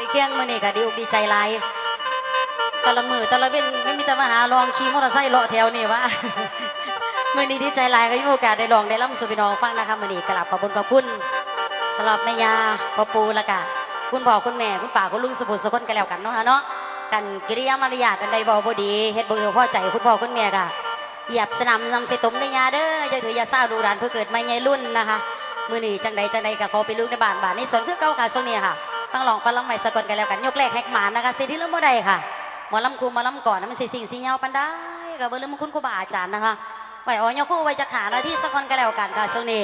ได้เคียงมือนี้ก็ดีอกดีใจหลายต่ละมือต่ละเว้นไม่มีแต่มาหาลองขี่มอเตอร์ไซค์เลาะแถวนี่วะมื้อนี้ดีใจหลายก็มีโอกาสได้ลองได้ล่ำสู่พี่น้องฟังนะคะมื้อนี้กราบขอบคุณขอบคุณสำหรับแม่ยาพ่อปูและกะคุณพ่อคุณแม่คุณป้าคุณลุงสุบุตรสุคนกันแล้วกันเนาะเนาะกันกิริยามารยาทอันใดบ่บ่ดีเฮ็ดบ่ดีพ่อใจคุณพ่อคุณแม่กะหยียบสนามนำเสตุมในยาเด้ออย่าถือยาซ่าดูร้านเพื่อเกิดไม่ใหญ่รุ่นนะคะมือหนีจังใดจังใดก็ขอไปลูกในบ้านบ้านในสวนคือเก้าค่ะช่วงนี้ค่ะ ฟังลองฟังลองใหม่สะกดกันแล้วกันยกแรกแฮกหมานนะคะสิที่เริ่มเมื่อใดค่ะหมอลำคูหมอลำก่อนนะมันสิสิ่งสีเงาปันได้ก็เบอร์เริ่มคุณครูบาอาจารย์นะคะไหวอ๋อยกคู่ไว้จะขาหน้าที่สักคนกันแล้วกันค่ะช่วงนี้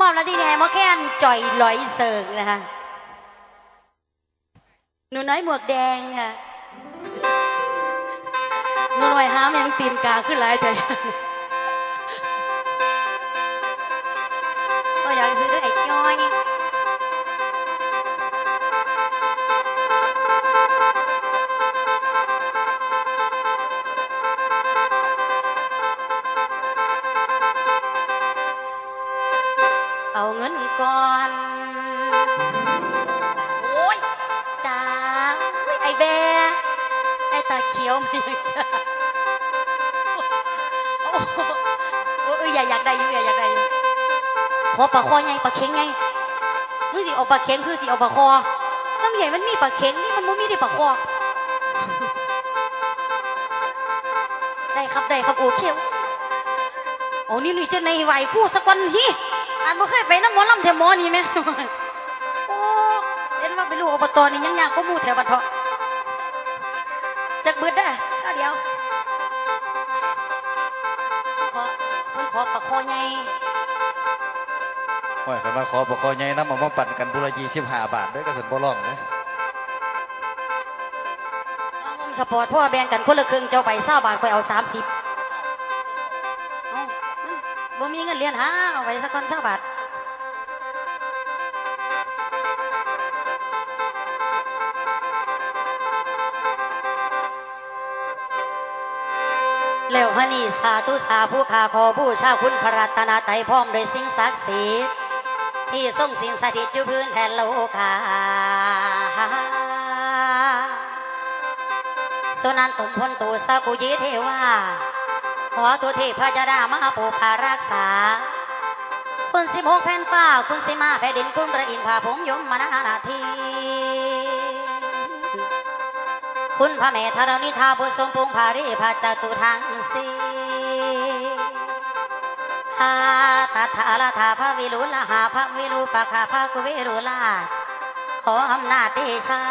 มอบหน้าที่นี้ให้หมอแค้นจ่อยลอยเสิร์งนะคะหนูน้อยหมวกแดงค่ะหนูน้อยห้ามยังตีนกาขึ้นหลายแต่ ยังจ้าโอ้โอ้ยอย่าอยากได้อยู่อย่าอยากได้อยู่ขอปลาคอไงปลาเค็งไงมึงสิเอาปลาเค็งคือสิเอาปลาคอน้ำใหญ่มันมีปลาเค็งนี่มันไม่มีได้ปลาคอได้ครับได้ครับโอเคโอ้นี่หนุ่ยจะในไหวคู่สักวันฮีอันบ่เคยไปน้ำหมอลำแถวมอนี่ไหมโอ้เห็นว่าเป็นลูกอบตนี่ยังยากก็มูแถวบัดเถาะ จักบืดได้อข้าวเดียวขอเพิ่นขอปลาคอไงว่าสมาขอบอกขอใหญ่น้ำมามาปั่นกันบุรยี่สิบห้าบาทด้วยกระสุนบ่ร้องเลยน้องสปอร์ตเพราะว่าแบ่งกันคนละครึ่งเจ้าไปเศร้าบาทคอยเอาสามสิบบ่มีเงินเรียนหาเอาไปสักคนเศร้าบาท แล้วฮะนี่สาธุสาผู้ขาขอบูชาคุณพระรัตนตรัยพร้อมโดยสิ่งศักดิ์สิทธิ์ที่ทรงสิ่งสถิตอยู่พื้นแผ่นโลกาสุนันตุมพลตูสกุยิเทวาขอตัวเทพยดามาปูพารักษา คุณสิบหกแผ่นฟ้า คุณสิมาแผ่นดินคุณระอินพาผมยมมานานาที คุณพระแม่ธรณีทาบุทรงพงภารีพระจตุทางสีหาตถาลาธาพระวิรุลหาพระวิรุปะคาพระกุวิรุลาขออำนาจเดชา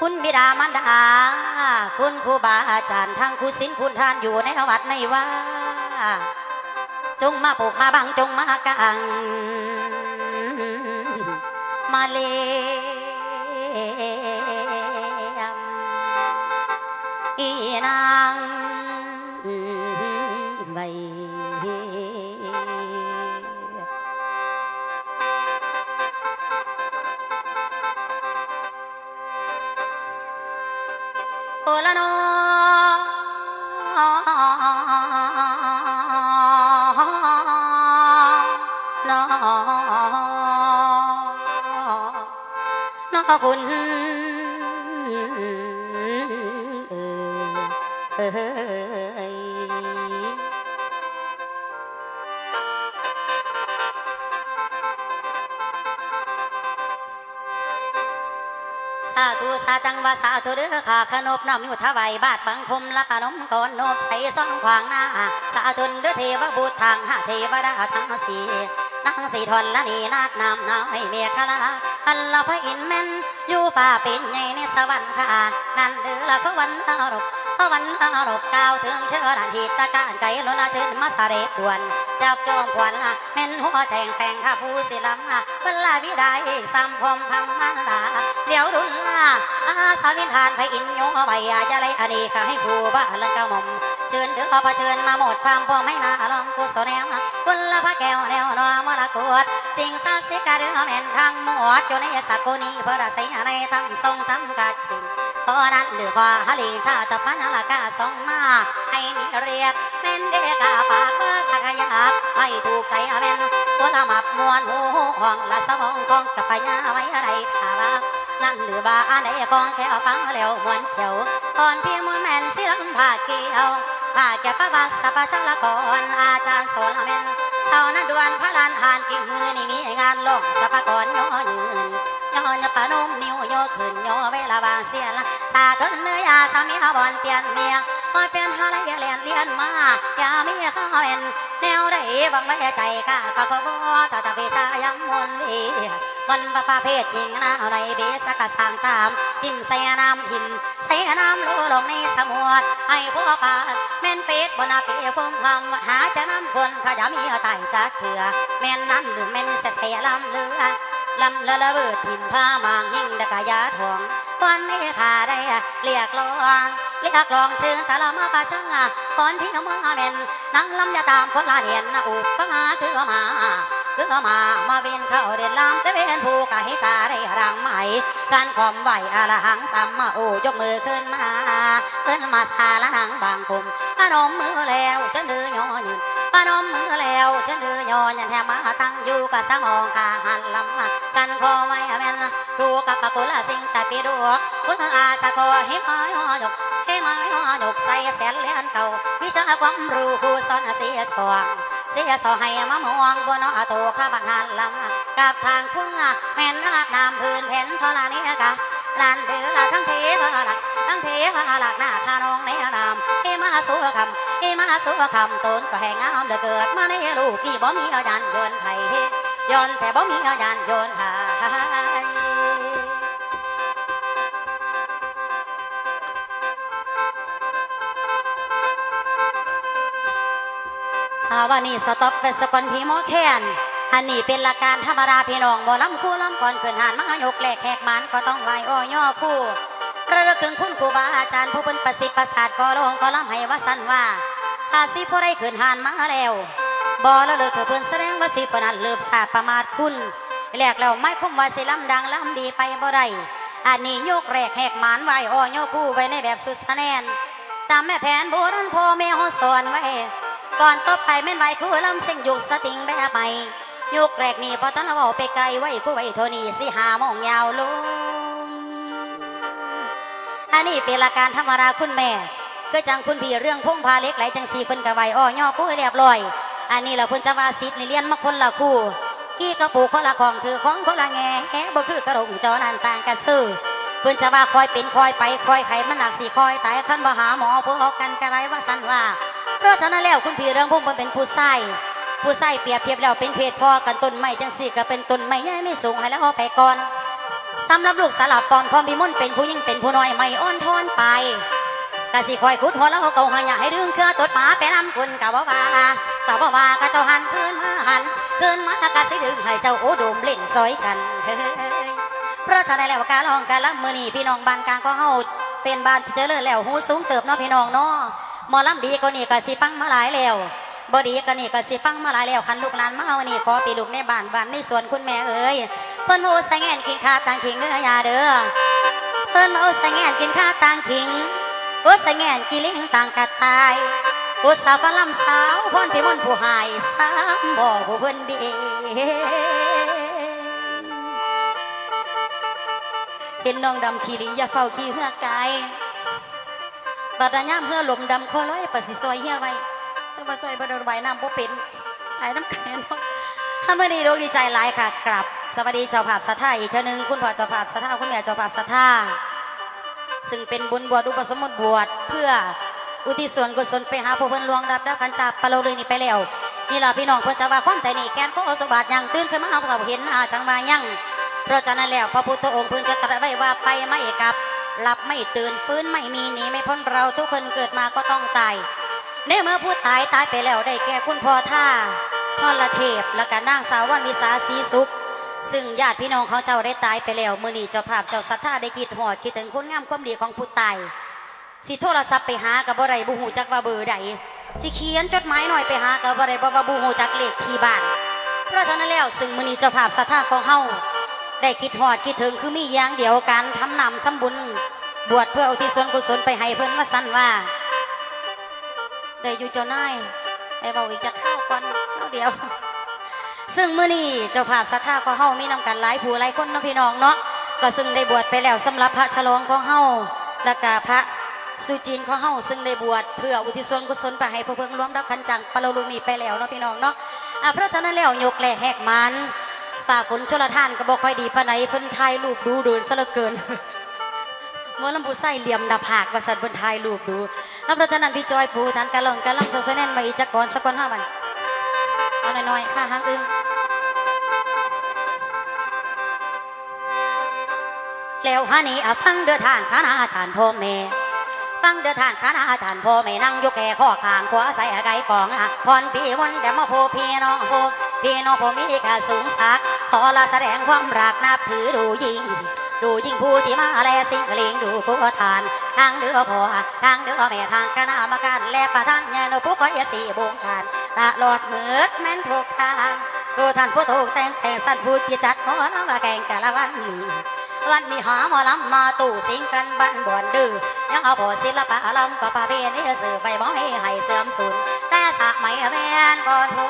คุณบิดามารดา คุณครูบาอาจารย์ทั้งครูศิลคุณทานอยู่ในวัดในว่า จงมาปลูกมาบังจงมากัง มาเล งอีนางไว้ คุณเอ้ยสาธุสาจังว่าสาธุเด้อข้าขนบน้อมนิ้วถวายบาทบังคมละขนมก่อนนบใส่ซ่องขวางหน้า สาธุเด้อเทวบุตรทางหาเทวดาทั้งสี่นางสีทนละนีนาดนามน้อยเมียคลา อันละพระอินแม่นอยู่ฝ่าเป็นใหญ่ในสวรรค์ค่ะนั่นเด้อละพระวันอารบพระวันอารบกล่าวถึงเชิญอันทิตะการไก่ลนาเชิญมาสเสด็จด่วนจับจองขวัญแม่นหัวแจงแปงข้าผู้ศิลป์เวลาวิไดสัมพมพัมมันดาเลี้ยวดุลลาอาสาวินทานพระอินโยใบยาจะไรอดีค่ะให้ผู้บ้าละกะม่อมเชิญเดือพระเชิญมาหมดความพอไม่มาลองกุศลแนวกุลพระแก้วแนวนอมรกวด สิ่งศักดิ์สิกระเดือแม่นทางหมดอยู่ในสักโกนีพระใสในทำทรงทำกัดกิ่งเพราะนั้นหรือว่าฮลีท่าตะพันละกาสองมาให้มีเรียกแม่นเดกาปากว่าทักยับให้ถูกใจแม่นตัวละหมับมวนหูห้องละสมองของกับปัญญาไว้อะไรถาว่านั่นหรือว่าอันใดของแค่ฟังแล้วมวนเขียวก่อนพี่มุนแม่นสิลำผาเกี่ยวผาแก่ประวัติสัพชละกรอาจารย์โสลเมน เท่านั้นดวนพระลานหานกิ่งมือนี่มีงานลงสภกรย่อยืนย่อยปะนมนิ้วโยขึ้นโยเวลาบางเสียละสาทนเนื้อยาสามีบอนเปลี่ยนเมีย คอยเป็นหาไรเลียนเลียนมา อย่ามีข้าเป็นแนวใดบังไว้ใจกะกะบ่ถ้าจะไปชายังมนวีมันประประเภทจริงนะอะไรเบสกะสางตามพิมใส่น้ำพิมใส่น้ำลูลงในสมุดให้พวกปานแม่นเป็ดบนอาเปียพมความหาจะน้ำคนเขามีเอาไต่จากเถื่อแม่นนั้นหรือแม่นเสียลำเลือลำละละเบิดทิมผ้ามางยิ่งดะกะยาทองวันนี้ขาได้เรียกร้อง เรียกร้องเชิญตะละมาปะช่างก่อนที่มาเป็นนั่งลำยาตามคนละเดียนอุปมาคือมาคือมามาเวียนเข้าเด่นลำเตเวนผูกะให้จาได้รังไหม่จันขอมไหวอลหังสัมมาโอยกมือขึ้นมาขึ้นมาสาละนังบางคุมพนมมือแล้วฉันเดือยอยืนปานมมือแล้วฉันดือยอยันแทมมาตั้งอยู่กับสมองขาหันลำฉันขอไว้แม่นดูกับปะกุลสิงแต่ปีดูคุณอาสะขอให้ไม้หอยก ให้ไม้หอยกใส่แสนเลียนเก่าวิชาความรู้ผู้สอนเสียสวงเสียสอให้มามองบนอโตข้าบันหันลำกับทางคุณแม่นนาดนามพื้นเห็นทรานี้กะลานเดือทั้งเทพหลักทั้งเทพหลักหน้าคานองในนามเอมาสุคำเอมาสุขคำตนก็แห่งงามเหลือเกิดมาในลูกกี่บ่มีเอายานยนต์ไทยยนต์แต่บ่มีเอายานยนต์หา วันนี้สต็อปเป็นสกอนพีหมอแคนอันนี้เป็นหลักการธรรมดาพี่น้องบ่ลำคู่ลำก่อนเกินหานมายกแหลกแหกมันก็ต้องไหวอ้อย่อคู่ระลึกถึงคุณครูบาอาจารย์ผู้เป็นประสิทธิ์ประสาทก็ลงก็ล้ำให้ว่าสันว่าอาสิผู้ใดขืนหานมาแล้วบ่แล้วเลยเถือเพิ่นแสดงว่าสิปนันเลิบสาประมาทคุณแหลกแล้วไม่คมว่าสิล้ำดังล้ำดีไปบ่ได้อันนี้โยกแรกแหกหมานไว้อ้อโยกคู่ไว้ในแบบสุดแนนตามแม่แผนโบราณพ่อแม่เขาสอนไว้ ก่อนต่อไปแม่นไว้คู่ลำเส้นยุกสติงแบบใหยุกแรกนี่พอตอนเราเอาไปไกลไว้คู่ไว้โทนี่สิหามองยาวลงอันนี้เป็นลัการธรรมดาคุณแม่ก็จังคุณพี่เรื่องพุ่งพาเล็กไหลจังสีเพิ่นกะไวอ้อย่อคู่เรียบร้อย อันนี้เราเพิ่นจะว่าสิทธิ์ในเรียนมาคนละคู่กี้กระปูคนละของถือของคนละแง่แง่บ่คือกระดงจอนันต่างกันซื้อเพิ่นจะว่าคอยเป็นคอยไปคอยไขมันหนักสีคอยตายคันบ่หาหมอผู้ออกกันกระไรว่าสันว่า เพราะฉะนั้นแล้วคุณพี่เรื่องพุ่มันเป็นผู้ใส่ผู้ใส่เปรียบเทียบแล้วเป็นเพศพ่อกันต้นไม้จังสี่ก็เป็นต้นไม้ใหญ่ไม่สูงให้แล้วเอาไปก่อนสำหรับลูกสลับปอนพร้อมพิมลเป็นผู้ยิ่งเป็นผู้น้อยไม่อ่อนทอนไปกะสิคอยขุดหัวแล้วเกาหายาให้ดึงเครือตดหมาไปนำคุณกะบ่ว่ากะบ่ว่ากะเจ้าหันคืนมาหันคืนมากะสิดึงให้เจ้าโอดมเล่นซอยกันเฮ้ยเพราะฉะนั้นแล้วการลองการละมือนี่พี่น้องบ้านกลางก็เฮาเป็นบ้านเจริญแล้วหูสูงเติบเนาะพี่น้องเนาะ หมอลำดีก็นี่กะสิฟังมาหลายแล้วบดีก็นี่ก็สิฟังมาหลายแล้วคันลูกหลานมาวันนี้ขอไปลูกในบ้านบ้านในสวนคุณแม่เอ้ยเพิ่นโหใส่แงนกินข้าวต่างขิงเด้อยาเด้อเพิ่นมาโอใส่แงนกินข้าวต่างขิงโอใส่แงนกิลิงต่างกระตายโอสาวฝรั่งสาวพรพิมลผู้หายสามบ่ผู้เพิ่นดีเห็นน้องดำขี่ลิงอย่าเฝ้าขี่เหือกาย บัดยามเหือลมดำคอร้อยประสิซอยเหียไว้แต่ว่าซอยบดนใบน้ำบ่เป็นหายน้ำแข็งถ้ามื่อนี้รู้ดีใจหลายค่ะกลับ สวัสดีเจ้าภาพสัทธาอีกเท่านึงคุณพ่อเจ้าภาพสัทธาคุณแม่เจ้าภาพสัทธาซึ่งเป็นบุญบวชอุปสมบทบวชเพื่ออุทิศส่วนกุศลไปหาผู้เพิ่นลวงรับรับกันจากปะโลเลยนี่ไปแล้วนี่ล่ะพี่น้องเพิ่นจะว่าความแต่นี่แกนก็อสบัติยังตื่นขึ้นมาเอาเสาเห็นอาจังมายังเพราะฉะนั้นแล้วพระพุทธองค์เพิ่นจะตรัสไว้ว่าไปไม่กลับ หลับไม่ตื่นฟื้นไม่มีหนีไม่พ้นเราทุกคนเกิดมาก็ต้องตายในเมื่อผู้ตายตายไปแล้วได้แก่คุณพ่อท่าพ่อละเทพและก็นางสาววันวิสาสีสุข ซึ่งญาติพี่น้องเขาเจ้าได้ตายไปแล้วมื่อนี้เจ้าภาพเจ้าศรัทธาได้คิดหอดคิดถึงคุณงามความดีของผู้ตายสิโทรศัพท์ไปหากับบ่ไรบุหูจักว่าเบอร์ใดสิเขียนจดหมายหน่อยไปหากับบ่ไรบ่ว่าบุหูจักเลขที่บ้าน เพราะฉะนั้นแล้วซึ่งมื่อนี้เจ้าภาพศรัทธาของเฮา ได้คิดหอดคิดถึงคือมีอย่างเดียวการทำนำสำบุญ บวชเพื่ออุทิศส่วนกุศลไปให้เพิ่อนว่าสั้นว่าได้อยู่เจ้านายไอ้เบาอีกจะเข้าก่อนเอาเดียว ซึ่งเมื้อนี้เจ้าภาพศรัทธาของเฮามีนำกันหลายผู้หลายคนเนาะพี่น้องเนาะก็ซึ่งได้บวชไปแล้วสำหรับพระฉลองของเฮาและก็พระสุจินของเฮาซึ่งได้บวชเพื่ออุทิศส่วนกุศลไปให้พระเพิ่งร่วมรับขันจังปะโลลุนี้ไปแล้วเนาะพี่น้องเนาะอะเพราะฉะนั้นแล้วยกแหลกแหกมัน ฝ่าฝนชลทานก็บ่ค่อยดีปานใดเพิ่นถ่ายรูปดูเดินซะเหลือเกินหมอลำผู้ใส่เหลี่ยมดาผากว่าสันเพิ่นถ่ายรูปดูแล้วเพราะฉะนั้นพี่จอยผู้นั้นกะลองกะลำโซเซแนนไว้อีจักก่อนสักก่อนห้าวันเอาหน่อยๆค่ะหางอึ้งแล้วฮานี่ฟังเดือทานคณะอาจารย์พ่อแม่ฟังเดือทานคณะอาจารย์พ่อแม่นั่งยกแก่ข้อขางขวาใส่ไก่กองอะพรพี่วนแต่มาโพพี่น้องโพพี่น้องผมมีค่าสูงสัก ขอละแสดงความรักนับถือดูยิ่ง ดูยิ่งผู้ที่มาแลสิ่งกลิงดูผู้ทานทางเดือพ่อทางเดือแม่ทางคณะกรรมการและประธานยานผู้คอยสีบงการตลอดเมือดแม่นทุกทางผู้ท่านผู้ถูกแต่งแต่งสั้นผู้ที่จัดหอน้ำมาแกงกะละวันนี้วันนี้หาหมอลำมาตู่สิงกันบันบ่อนดื้อยังเอาโบศิลปะลำก็ประเพณีสื่อไปบ่ให้ให้เสื่อมสูญ แต่สากไม่แม่นก่อนพูน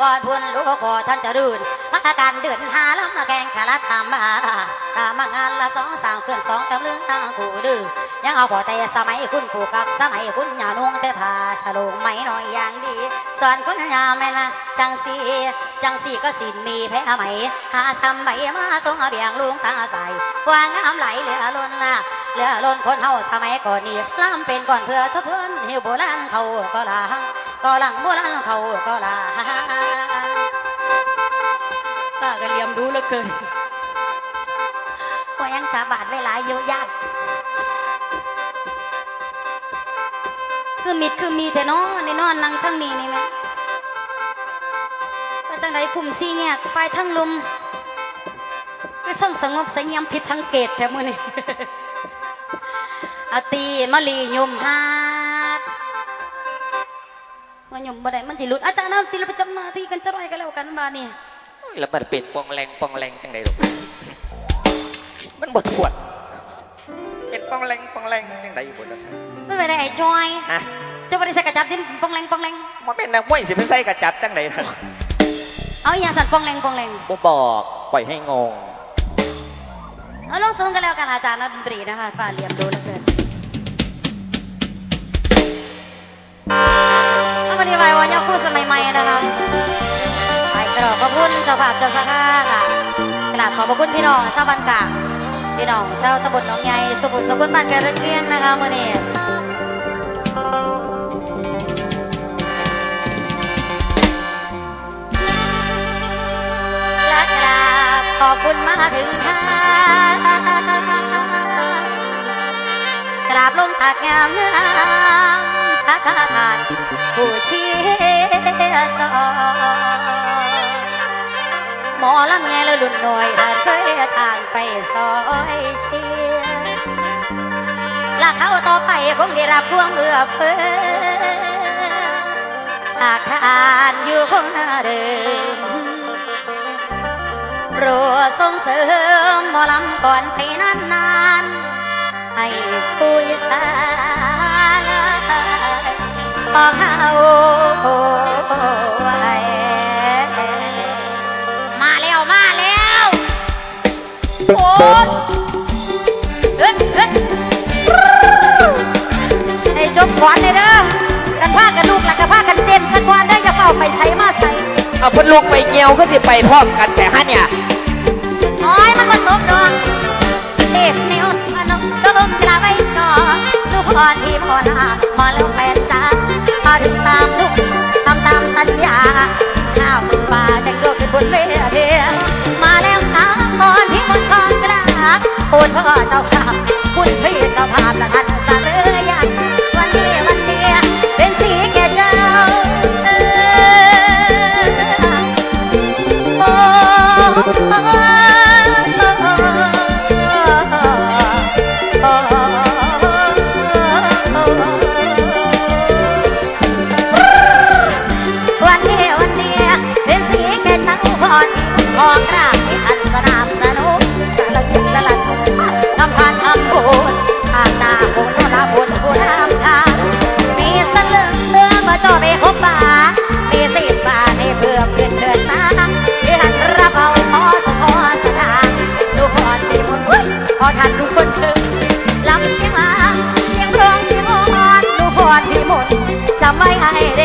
ก่อนพูนลูกพอท่านจะรื่นพัการเดือนหาลำมาแกงกะละตามบาตามมางานละสองสามเพื่อนสองตำเรื่องตั้งกูดื้อยังเอาพอแต่สมัยคุณปู่กับสมัยคุณยานุ่งแต่ผ้าสลงไม่น้อยอย่างดีสอนคุณยาแม่นะจังสีจังสีก็สินมีแพ้ไหมหาซ้ำใบมาสงเบียงลุงตาใสกว่างามไหลเหลือล้นนะเหลือล้นคนเฮาสมัยก่อนนี่สลามเป็นก่อนเพื่อทบทวนหิวโบราณเขาก็ลา ก็หลังโบราณเขาก็ลาป้าก็เลียมดูเหลือเกินก็ยังจะบาดไว้หลายอยู่ยากคือมิดคือมีแต่นอนในนอนนั่งทั้งนี้นี่ไหมก็ตั้งใดคุมซี่แยกไปทั้งลมก็ส่งสงบสงเงียมผิดสังเกตแถวมือนี่อาตีมะลียุมฮ่า ยุมบ่ได้มันสิหลุดอาจารย์น้ำตีเราไปจำหน้าที่กันจะไรกันแล้วกันมานี่แล้วมันเป็นปองแรงปองแรงจังไดลูกมันบดปวดเป็นปองแรงปองแรงจังไดอยู่บนนั้นไม่ไปได้ไอ้จอยฮะเจะบ่ได้ใส่กระจับที่ปองแรงปองแรงมันเป็นนักมวยสิเป็นไส้กระจับจังไดท่านเอาอีหยังสั่นปองแรงปองแรงบ่บอกปล่อยให้งงเอาลองสูงกันแล้วกันอาจารย์นักดนตรีนะคะฝ่าเหลี่ยมดูแล้ว ใหม่นะคะไปกราบขอบคุณเจ้าภาพเจ้าสถาค่ะกราบขอบคุณพี่น้องชาวบ้านกลางพี่น้องชาวตำบลหนองใหญ่สุขุมสุขุมบ้านแกเรื่องเลี้ยงนะคะมื่อนี้และกราบขอบคุณมาถึงท่ากราบลงตากงามงามสาขาทาน ผู้เชี่ยสอนหมอลำไงละลุ่นหน่อยถ้าเคยทานไปซอยเชียลาเขาต่อไปคงได้รับพวงเอื้อเฟื้อฉากทานอยู่คงหน้าเดิมรัวส่งเสริมหมอลำก่อนไปนานๆให้คุยสา มาแล้วมาแล้วโอ้ยเฮ้ยเฮ้ยให้จบก่อนเลยเด้อกันพากันลูกหลักกันพากันเต้นสักวันได้ออย่าเป่าไปใส่มาใส่เอาเพิ่นลูกไปเงียวก็สิไปพร้อมกันแต่ฮะเนี่ยโอ้ยมันมันตกดอกเด็บนิ้วมันต้องต้มกลาไว้ก่อนดูพรที่พอลาพอแล้วแฟนจ้า พูดพ่ จำไว้ให้เด่นเร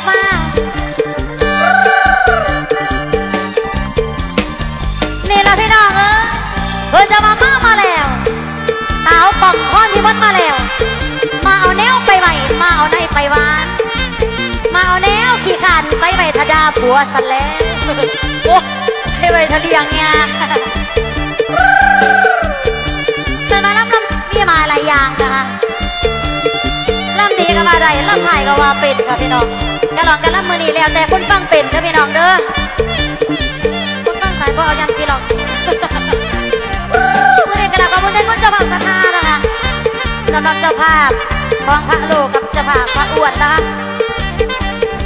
ออกมา นี่ละพี่น้องเออเพื่อจะมามามาแล้ว สาวป่องพรพิพันมาแล้ว มาเอาแนวไปใหม่มาเอาในไปวาน มาเอาแนวขี้ขันไปไปทดาผัวสันแล้วโอ้ไปไปทะเลียงเนี่ยเดินมาลำลำพี่มาหลายอย่างค่ะลำดีก็ว่าได้ลำหายก็ว่าเป็นค่ะพี่น้อง กะลองกันลำมือนีแล้วแต่คนฟังเป็นค่ะพี่น้องเด้อคนฟังสายก็เอายันพี่หรอกมือนี้กระดาษขอบคุณท่านผู้เจ้าภาพสถานะคะสำหรับเจ้าภาพของพระโลกกับเจ้าภาพพระอ้วนนะคะ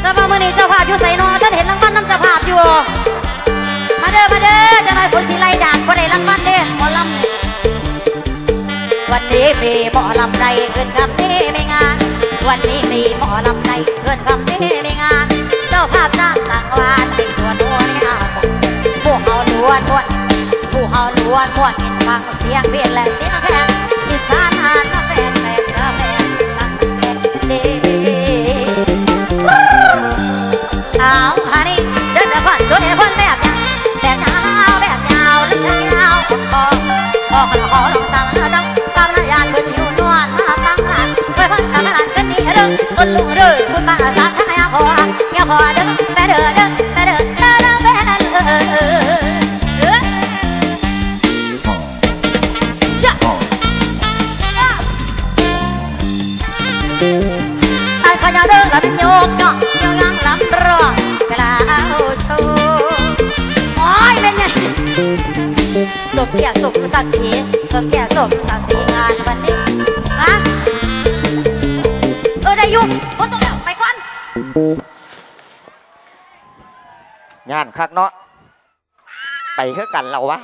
แต่ว่ามือนีเจ้าภาพอยู่ใส่นอท่านเห็นรางวัลน้ำเจ้าภาพอยู่ มาเด้อมาเด้อจะหน่อยคนสิไล่ด่านก็ได้รางวัลเด้อหมอลำวันนี้มีหมอลำใดเกินคำนี้ วันนี้มีหมอลำในเกินคำนี้มีงาน เจ้าภาพจ้างต่างวานให้ตัวนัวนี่อาพวกเอาล้วนม้วนผู้เอาล้วนม้วนเห็นฟังเสียงเบียนและเสียงแคน พอเด้อแม่เด้อเด้อแม่เด้อเด้อเด้อแม่เด้อเด้อจ้ะไอ้ขยเด้อละเป็นโยกเนาะโยกยังลำรอเวลาเอาโชว์โอ้ยเป็นไงสมเกียรติสมศักดิ์ศรีสมเกียรติสมศักดิ์ศรี งานคักเนาะไปคือกันเราวะ